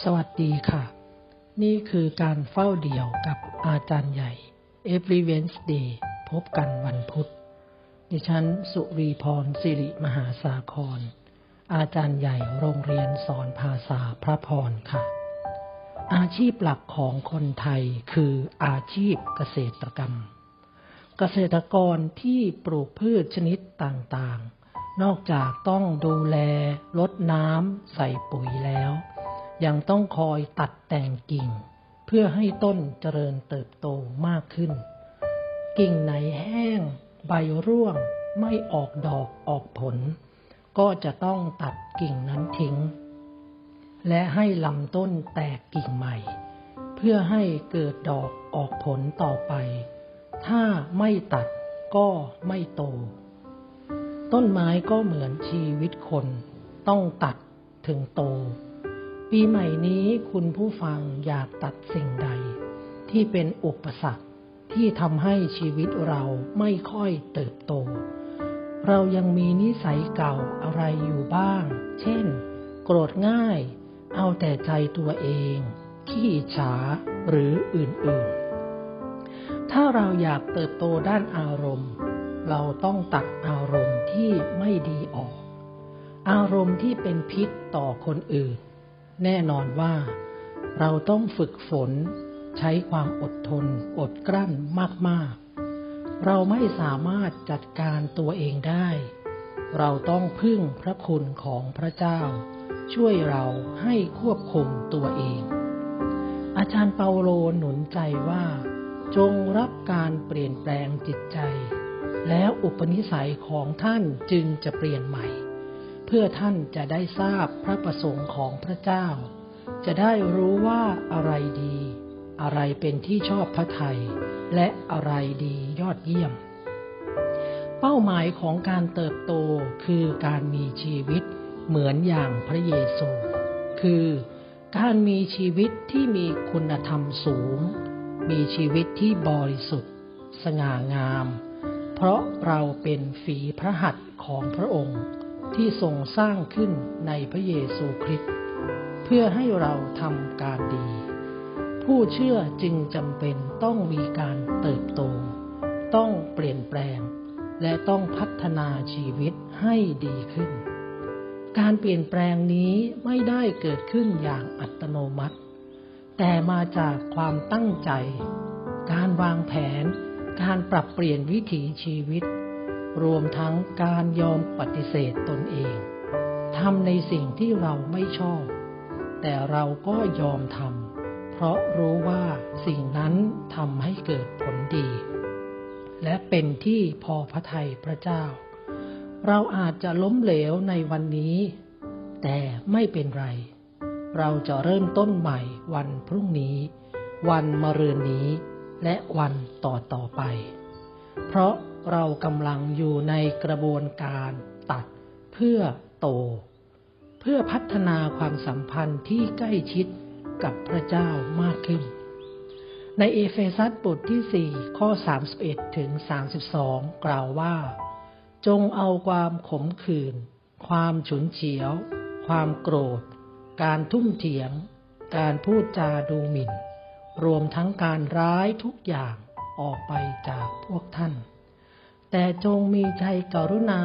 สวัสดีค่ะ นี่คือการเฝ้าเดี่ยวกับอาจารย์ใหญ่ Every Wednesday พบกันวันพุธ ดิฉันสุรีพรสิริมหาสาคร อาจารย์ใหญ่โรงเรียนสอนภาษาพระพรค่ะ อาชีพหลักของคนไทยคืออาชีพเกษตรกรรม เกษตรกรที่ปลูกพืชชนิดต่างๆ นอกจากต้องดูแลลดน้ำใส่ปุ๋ยแล้ว ยังต้องคอยตัดแต่งกิ่ง เพื่อให้ต้นเจริญเติบโตมากขึ้น กิ่งไหนแห้ง ใบร่วง ไม่ออกดอกออกผล ก็จะต้องตัดกิ่งนั้นทิ้ง และให้ลำต้นแตกกิ่งใหม่ เพื่อให้เกิดดอกออกผลต่อไป ถ้าไม่ตัดก็ไม่โต ต้นไม้ก็เหมือนชีวิตคน ต้องตัดถึงโต ปีใหม่นี้คุณผู้ฟังอยากตัดสิ่งใด ที่เป็นอุปสรรคที่ทำให้ชีวิตเราไม่ค่อยเติบโต เรายังมีนิสัยเก่าอะไรอยู่บ้าง เช่น โกรธง่าย เอาแต่ใจตัวเอง ขี้ฉาหรืออื่นๆ ถ้าเราอยากเติบโตด้านอารมณ์ เราต้องตัดอารมณ์ที่ไม่ดีออก อารมณ์ที่เป็นพิษต่อคนอื่น แน่นอนว่า เราต้องฝึกฝน ใช้ความอดทน อดกลั้นมากๆ เราไม่สามารถจัดการตัวเองได้ เราต้องพึ่งพระคุณของพระเจ้า ช่วยเราให้ควบคุมตัวเอง อาจารย์เปาโลหนุนใจว่า จงรับการเปลี่ยนแปลงจิตใจ แล้วอุปนิสัยของท่านจึงจะเปลี่ยนใหม่ พื่อท่านจะได้ทราบพระประสงค์ของพระเจ้า จะได้รู้ว่าอะไรดี อะไรเป็นที่ชอบพระทัยและอะไรดียอดเยี่ยม เป้าหมายของการเติบโตคือการมีชีวิตเหมือนอย่างพระเยซู คือการมีชีวิตที่มีคุณธรรมสูง มีชีวิตที่บริสุทธิ์ สง่างาม เพราะเราเป็นฝีพระหัตถ์ของพระองค์ ที่ทรงสร้างขึ้นในพระเยซูคริสต์เพื่อให้เราทำการดี ผู้เชื่อจึงจำเป็นต้องมีการเติบโต ต้องเปลี่ยนแปลง และต้องพัฒนาชีวิตให้ดีขึ้น การเปลี่ยนแปลงนี้ไม่ได้เกิดขึ้นอย่างอัตโนมัติ แต่มาจากความตั้งใจ การวางแผน การปรับเปลี่ยนวิถีชีวิต รวมทั้งการยอมปฏิเสธตนเองทำในสิ่งที่เราไม่ชอบ แต่เราก็ยอมทำเพราะรู้ว่าสิ่งนั้นทำให้เกิดผลดี และเป็นที่พอพระทัยพระเจ้า เราอาจจะล้มเหลวในวันนี้ แต่ไม่เป็นไร เราจะเริ่มต้นใหม่วันพรุ่งนี้ วันมะรืนนี้ และวันต่อต่อไป เพราะ เรากำลังอยู่ในกระบวนการตัดเพื่อโต เพื่อพัฒนาความสัมพันธ์ที่ใกล้ชิดกับพระเจ้ามากขึ้น ในเอเฟซัสบทที่ 4 ข้อ 31 ถึง 32 กล่าวว่า จงเอาความขมขื่น ความฉุนเฉียว ความโกรธ การทุ่มเถียง การพูดจาดูหมิ่น รวมทั้งการร้ายทุกอย่างออกไปจากพวกท่าน แต่จงมีใจกรุณา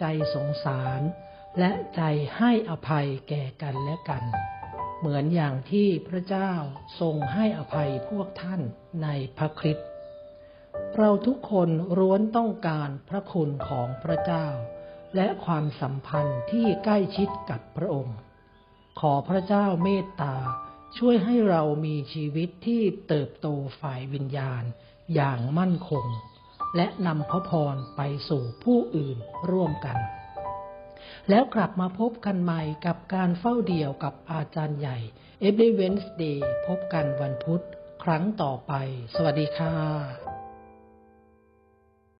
ใจสงสาร และใจให้อภัยแก่กันและกัน เหมือนอย่างที่พระเจ้าทรงให้อภัยพวกท่านในพระคริสต์เราทุกคนร้วนต้องการพระคุณของพระเจ้า และความสัมพันธ์ที่ใกล้ชิดกับพระองค์ ขอพระเจ้าเมตตาช่วยให้เรามีชีวิตที่เติบโตฝ่ายวิญญาณอย่างมั่นคง และนำพระพรไปสู่ผู้อื่นร่วมกัน แล้วกลับมาพบกันใหม่กับการเฝ้าเดี่ยวกับอาจารย์ใหญ่ Every Wednesday พบกันวันพุธ ครั้งต่อไป สวัสดีค่ะ